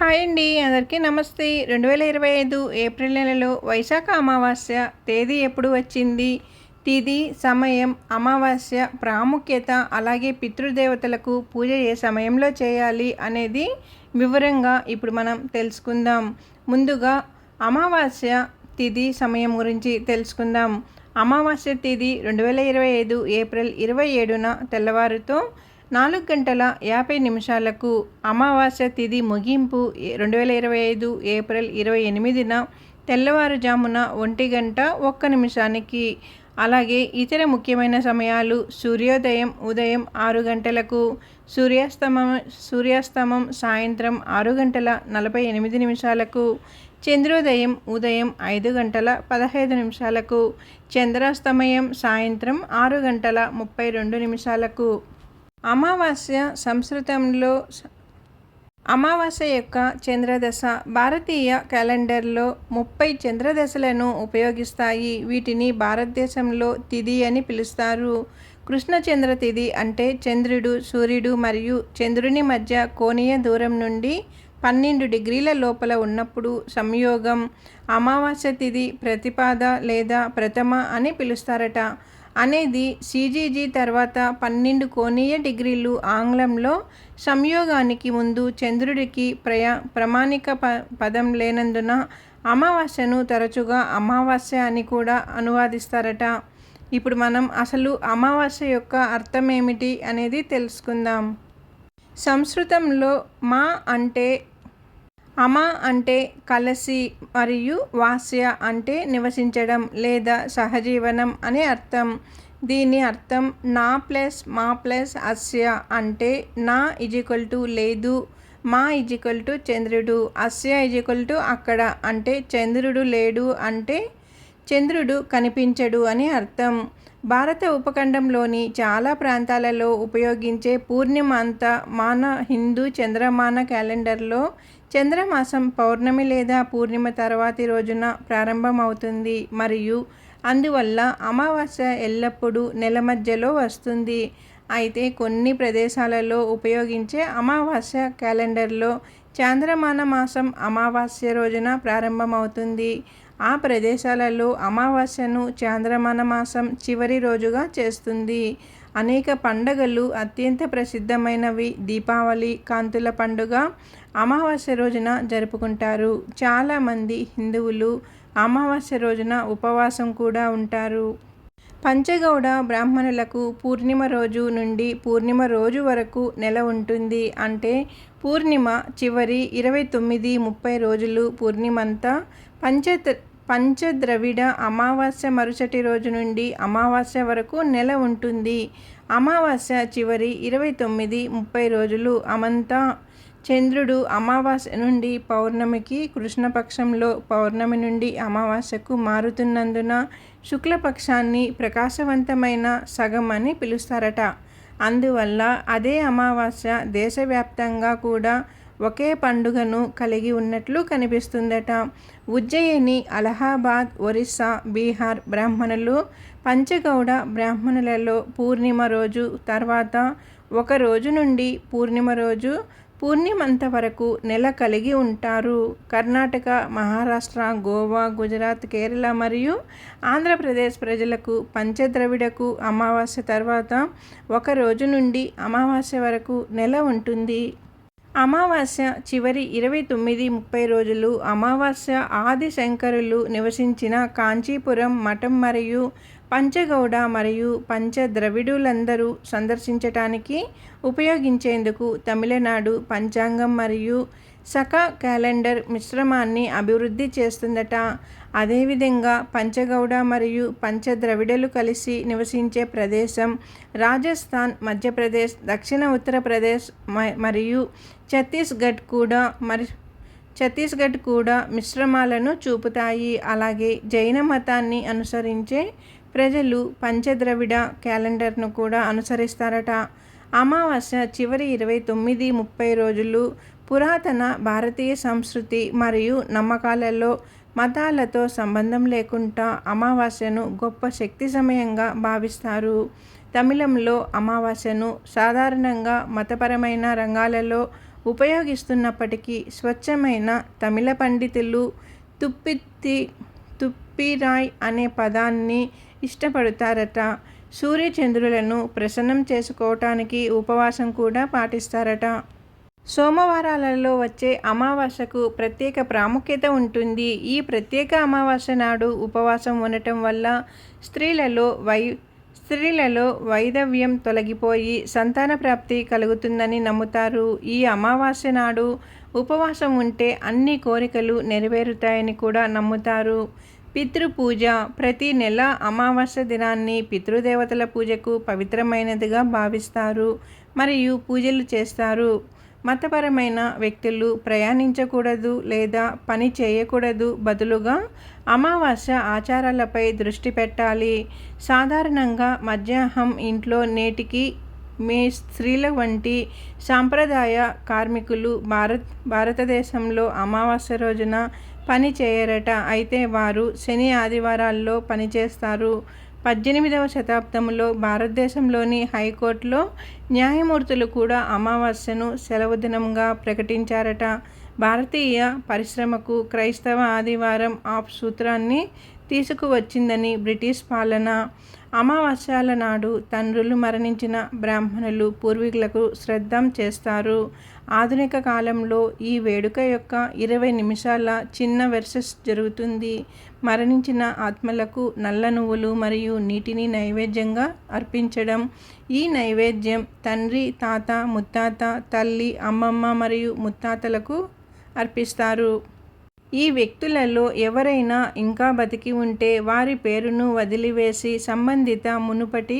Hi అండి అందరికీ నమస్తే. రెండు వేల ఇరవై ఐదు ఏప్రిల్ నెలలో వైశాఖ అమావాస్య తేదీ ఎప్పుడు వచ్చింది? తిది సమయం అమావాస్య ప్రాముఖ్యత అలాగే పితృదేవతలకు పూజ ఏ సమయంలో చేయాలి అనేది వివరంగా ఇప్పుడు మనం తెలుసుకుందాం. ముందుగా అమావాస్య తిది సమయం గురించి తెలుసుకుందాం. అమావాస్య తేదీ రెండు వేల ఇరవై ఐదు ఏప్రిల్ ఇరవై ఏడున తెల్లవారుతో నాలుగు గంటల యాభై నిమిషాలకు అమావాస్య తిథి ముగింపు రెండు వేల ఇరవై ఐదు ఏప్రిల్ ఇరవై ఎనిమిదిన తెల్లవారుజామున ఒంటి గంట ఒక్క నిమిషానికి. అలాగే ఇతర ముఖ్యమైన సమయాలు సూర్యోదయం ఉదయం ఆరు గంటలకు సూర్యాస్తమం సూర్యాస్తమం సాయంత్రం ఆరు గంటల నలభై ఎనిమిది నిమిషాలకు చంద్రోదయం ఉదయం ఐదు గంటల పదహైదు నిమిషాలకు చంద్రాస్తమయం సాయంత్రం ఆరు గంటల ముప్పై రెండు నిమిషాలకు. అమావాస్య సంస్కృతంలో అమావాస్య యొక్క చంద్రదశ భారతీయ క్యాలెండర్లో ముప్పై చంద్రదశలను ఉపయోగిస్తాయి. వీటిని భారతదేశంలో తిథి అని పిలుస్తారు. కృష్ణచంద్ర తిథి అంటే చంద్రుడు సూర్యుడు మరియు చంద్రుని మధ్య కోణీయ దూరం నుండి పన్నెండు డిగ్రీల లోపల ఉన్నప్పుడు సంయోగం అమావాస్య తిథి ప్రతిపాద లేదా ప్రథమ అని పిలుస్తారట. అనేది సిజీజీ తర్వాత పన్నెండు కోణీయ డిగ్రీలు ఆంగ్లంలో సంయోగానికి ముందు చంద్రుడికి ప్రయా ప్రమాణిక ప పదం లేనందున అమావాస్యను తరచుగా అమావాస్య అని కూడా అనువాదిస్తారట. ఇప్పుడు మనం అసలు అమావాస్య యొక్క అర్థం ఏమిటి అనేది తెలుసుకుందాం. సంస్కృతంలో మా అంటే అమ అంటే కలసి మరియు వాస్య అంటే నివసించడం లేదా సహజీవనం అనే అర్థం. దీని అర్థం నా ప్లస్ మా ప్లస్ అస్య అంటే నా ఇజికల్ టు లేదు మా ఇజికల్ టు చంద్రుడు అస్య ఇజికల్ టు అక్కడ అంటే చంద్రుడు లేడు అంటే చంద్రుడు కనిపించడు అని అర్థం. భారత ఉపఖండంలోని చాలా ప్రాంతాలలో ఉపయోగించే పూర్ణిమాంత మాన హిందూ చంద్రమాన క్యాలెండర్లో చంద్రమాసం పౌర్ణమి లేదా పూర్ణిమ తర్వాతి రోజున ప్రారంభమవుతుంది మరియు అందువల్ల అమావాస్య ఎల్లప్పుడూ నెల మధ్యలో వస్తుంది. అయితే కొన్ని ప్రదేశాలలో ఉపయోగించే అమావాస్య క్యాలెండర్లో చాంద్రమాన మాసం అమావాస్య రోజున ప్రారంభమవుతుంది. ఆ ప్రదేశాలలో అమావాస్యను చాంద్రమాన మాసం చివరి రోజుగా చేస్తుంది. అనేక పండగలు అత్యంత ప్రసిద్ధమైనవి. దీపావళి కాంతుల పండుగ అమావాస్య రోజున జరుపుకుంటారు. చాలామంది హిందువులు అమావాస్య రోజున ఉపవాసం కూడా ఉంటారు. పంచగౌడ బ్రాహ్మణులకు పూర్ణిమ రోజు నుండి పూర్ణిమ రోజు వరకు నెల ఉంటుంది. అంటే పూర్ణిమ చివరి ఇరవై తొమ్మిది ముప్పై రోజులు పూర్ణిమంతా పంచ పంచద్రవిడ అమావాస్య మరుసటి రోజు నుండి అమావాస్య వరకు నెల ఉంటుంది. అమావాస్య చివరి ఇరవై తొమ్మిది ముప్పై రోజులు అమంతా చంద్రుడు అమావాస్య నుండి పౌర్ణమికి కృష్ణపక్షంలో పౌర్ణమి నుండి అమావాస్యకు మారుతున్నందున శుక్లపక్షాన్ని ప్రకాశవంతమైన సగం అని పిలుస్తారట. అందువల్ల అదే అమావాస్య దేశవ్యాప్తంగా కూడా ఒకే పండుగను కలిగి ఉన్నట్లు కనిపిస్తుందట. ఉజ్జయిని అలహాబాద్ ఒరిస్సా బీహార్ బ్రాహ్మణులు పంచగౌడ బ్రాహ్మణులలో పూర్ణిమ రోజు తర్వాత ఒక రోజు నుండి పూర్ణిమ రోజు పూర్ణిమంత వరకు నెల కలిగి ఉంటారు. కర్ణాటక మహారాష్ట్ర గోవా గుజరాత్ కేరళ మరియు ఆంధ్రప్రదేశ్ ప్రజలకు పంచద్రవిడకు అమావాస్య తర్వాత ఒక రోజు నుండి అమావాస్య వరకు నెల ఉంటుంది. అమావాస్య చివరి ఇరవై తొమ్మిది ముప్పై రోజులు అమావాస్య ఆది శంకరులు నివసించిన కాంచీపురం మఠం మరియు పంచగౌడ మరియు పంచద్రవిడులందరూ సందర్శించటానికి ఉపయోగించేందుకు తమిళనాడు పంచాంగం మరియు సక క్యాలెండర్ మిశ్రమాన్ని అభివృద్ధి చేస్తుందట. అదేవిధంగా పంచగౌడ మరియు పంచద్రవిడలు కలిసి నివసించే ప్రదేశం రాజస్థాన్ మధ్యప్రదేశ్ దక్షిణ ఉత్తరప్రదేశ్ మరియు ఛత్తీస్గఢ్ కూడా మరి ఛత్తీస్గఢ్ కూడా మిశ్రమాలను చూపుతాయి. అలాగే జైన మతాన్ని అనుసరించే ప్రజలు పంచద్రవిడ క్యాలెండర్ను కూడా అనుసరిస్తారట. అమావాస్య చివరి ఇరవై తొమ్మిది ముప్పై రోజులు పురాతన భారతీయ సంస్కృతి మరియు నమ్మకాలలో మతాలతో సంబంధం లేకుండా అమావాస్యను గొప్ప శక్తి సమయంగా భావిస్తారు. తమిళంలో అమావాస్యను సాధారణంగా మతపరమైన రంగాలలో ఉపయోగిస్తున్నప్పటికీ స్వచ్ఛమైన తమిళ పండితులు తుప్పిత్తి తుప్పిరాయ్ అనే పదాన్ని ఇష్టపడతారట. సూర్యచంద్రులను ప్రసన్నం చేసుకోవటానికి ఉపవాసం కూడా పాటిస్తారట. సోమవారాలలో వచ్చే అమావాస్యకు ప్రత్యేక ప్రాముఖ్యత ఉంటుంది. ఈ ప్రత్యేక అమావాస్య నాడు ఉపవాసం ఉండటం వల్ల స్త్రీలలో వై స్త్రీలలో వైధవ్యం తొలగిపోయి సంతాన ప్రాప్తి కలుగుతుందని నమ్ముతారు. ఈ అమావాస్య నాడు ఉపవాసం ఉంటే అన్ని కోరికలు నెరవేరుతాయని కూడా నమ్ముతారు. పితృపూజ ప్రతి నెల అమావాస్య దినాన్ని పితృదేవతల పూజకు పవిత్రమైనదిగా భావిస్తారు. మరియు పూజలు చేస్తారు. మతపరమైన వ్యక్తులు ప్రయాణించకూడదు లేదా పని చేయకూడదు బదులుగా అమావాస్య ఆచారాలపై దృష్టి పెట్టాలి. సాధారణంగా మధ్యాహ్నం ఇంట్లో నేటికి మే స్త్రీల వంటి సాంప్రదాయ కార్మికులు భారత్ భారతదేశంలో అమావాస్య రోజున పని చేయరట. అయితే వారు శని ఆదివారాల్లో పనిచేస్తారు. పద్దెనిమిదవ శతాబ్దంలో భారతదేశంలోని హైకోర్టులో న్యాయమూర్తులు కూడా అమావాస్యను సెలవు దినంగా ప్రకటించారట. భారతీయ పరిశ్రమకు క్రైస్తవ ఆదివారం ఆఫ్ సూత్రాన్ని తీసుకువచ్చిందని బ్రిటిష్ పాలన అమావాస్యాల నాడు తండ్రులు మరణించిన బ్రాహ్మణులు పూర్వీకులకు శ్రద్ధం చేస్తారు. ఆధునిక కాలంలో ఈ వేడుక యొక్క ఇరవై నిమిషాల చిన్న వెర్సెస్ జరుగుతుంది. మరణించిన ఆత్మలకు నల్ల నువ్వులు మరియు నీటిని నైవేద్యంగా అర్పించడం. ఈ నైవేద్యం తండ్రి తాత ముత్తాత తల్లి అమ్మమ్మ మరియు ముత్తాతలకు అర్పిస్తారు. ఈ వ్యక్తులలో ఎవరైనా ఇంకా బతికి ఉంటే వారి పేరును వదిలివేసి సంబంధిత మునుపటి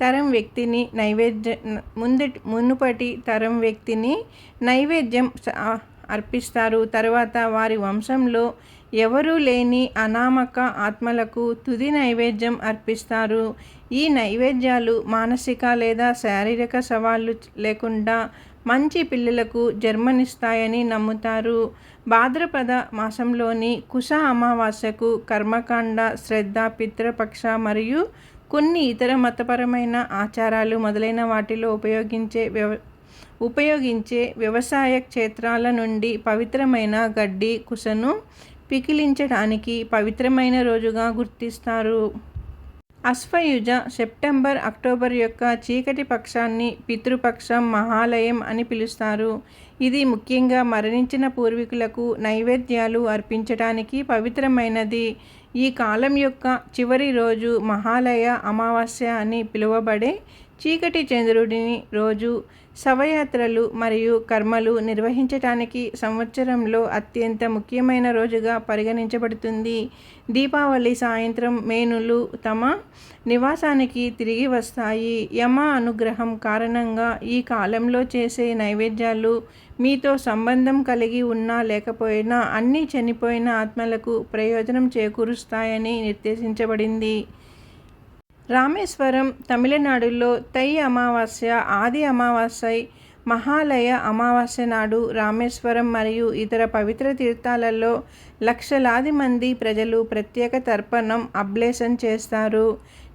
తరం వ్యక్తిని నైవేద్య ముందటి మునుపటి తరం వ్యక్తిని నైవేద్యం అర్పిస్తారు. తర్వాత వారి వంశంలో ఎవరూ లేని అనామక ఆత్మలకు తుది నైవేద్యం అర్పిస్తారు. ఈ నైవేద్యాలు మానసిక లేదా శారీరక సవాళ్ళు లేకుండా మంచి పిల్లలకు జన్మనిస్తాయని నమ్ముతారు. భాద్రపద మాసంలోని కుశ అమావాస్యకు కర్మకాండ శ్రద్ధ పితృపక్ష మరియు కొన్ని ఇతర మతపరమైన ఆచారాలు మొదలైన వాటిలో ఉపయోగించే వ్యవ ఉపయోగించే వ్యవసాయ క్షేత్రాల నుండి పవిత్రమైన గడ్డి కుశను పికిలించడానికి పవిత్రమైన రోజుగా గుర్తిస్తారు. అశ్వయుజ సెప్టెంబర్ అక్టోబర్ యొక్క చీకటి పక్షాన్ని పితృపక్షం మహాలయం అని పిలుస్తారు. ఇది ముఖ్యంగా మరణించిన పూర్వీకులకు నైవేద్యాలు అర్పించడానికి పవిత్రమైనది. ఈ కాలం యొక్క చివరి రోజు మహాలయ అమావాస్య అని పిలువబడే చీకటి చంద్రుడిని రోజు శవయాత్రలు మరియు కర్మలు నిర్వహించటానికి సంవత్సరంలో అత్యంత ముఖ్యమైన రోజుగా పరిగణించబడుతుంది. దీపావళి సాయంత్రం మేనులు తమ నివాసానికి తిరిగి వస్తాయి. యమ అనుగ్రహం కారణంగా ఈ కాలంలో చేసే నైవేద్యాలు మీతో సంబంధం కలిగి ఉన్నా లేకపోయినా అన్ని చనిపోయిన ఆత్మలకు ప్రయోజనం చేకూరుస్తాయని నిర్దేశించబడింది. రామేశ్వరం తమిళనాడులో తై అమావాస్య ఆది అమావాస్య మహాలయ అమావాస్య నాడు రామేశ్వరం మరియు ఇతర పవిత్ర తీర్థాలలో లక్షలాది మంది ప్రజలు ప్రత్యేక తర్పణం అబ్లేషన్ చేస్తారు.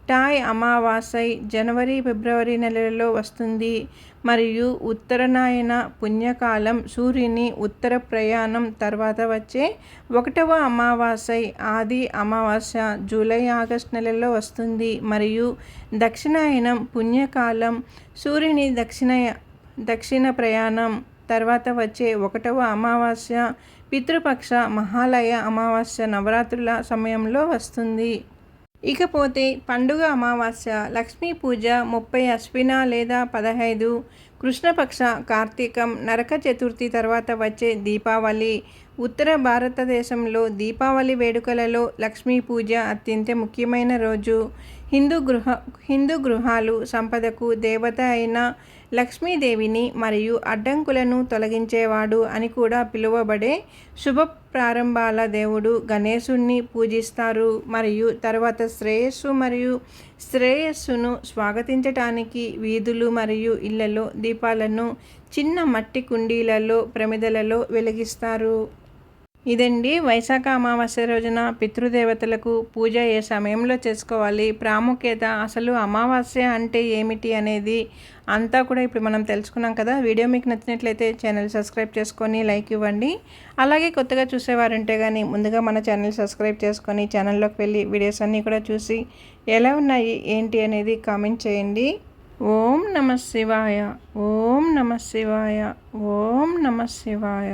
టాయ్ అమావాస్య జనవరి ఫిబ్రవరి నెలలలో వస్తుంది. మరియు ఉత్తరనాయన పుణ్యకాలం సూర్యుని ఉత్తర ప్రయాణం తర్వాత వచ్చే ఒకటవ అమావాస్య ఆది అమావాస్య జూలై ఆగస్ట్ నెలలో వస్తుంది. మరియు దక్షిణాయనం పుణ్యకాలం సూర్యుని దక్షిణ దక్షిణ ప్రయాణం తర్వాత వచ్చే ఒకటవ అమావాస్య పితృపక్ష మహాలయ అమావాస్య నవరాత్రుల సమయంలో వస్తుంది. ఇకపోతే పండుగ అమావాస్య లక్ష్మీ పూజ ముప్పై అశ్విన లేదా పదహైదు కృష్ణపక్ష కార్తీకం నరక చతుర్థి తర్వాత వచ్చే దీపావళి. ఉత్తర భారతదేశంలో దీపావళి వేడుకలలో లక్ష్మీ పూజ అత్యంత ముఖ్యమైన రోజు. హిందూ గృహ హిందూ గృహాలు సంపదకు దేవత అయిన లక్ష్మీదేవిని మరియు అడ్డంకులను తొలగించేవాడు అని కూడా పిలువబడే శుభ ప్రారంభాల దేవుడు గణేశుణ్ణి పూజిస్తారు. మరియు తర్వాత శ్రేయస్సు మరియు శ్రేయస్సును స్వాగతించటానికి వీధులు మరియు ఇళ్ళలో దీపాలను చిన్న మట్టి కుండీలలో ప్రమిదలలో వెలిగిస్తారు. ఇదండి వైశాఖ అమావాస్య రోజున పితృదేవతలకు పూజ ఏ సమయంలో చేసుకోవాలి? ప్రాముఖ్యత అసలు అమావాస్య అంటే ఏమిటి అనేది అంతా కూడా ఇప్పుడు మనం తెలుసుకున్నాం కదా. వీడియో మీకు నచ్చినట్లయితే ఛానల్ సబ్స్క్రైబ్ చేసుకొని లైక్ ఇవ్వండి. అలాగే కొత్తగా చూసేవారంటే కానీ ముందుగా మన ఛానల్ సబ్స్క్రైబ్ చేసుకొని ఛానల్లోకి వెళ్ళి వీడియోస్ అన్నీ కూడా చూసి ఎలా ఉన్నాయి ఏంటి అనేది కామెంట్ చేయండి. ఓం నమ శివాయ ఓం నమ శివాయ ఓం నమ శివాయ.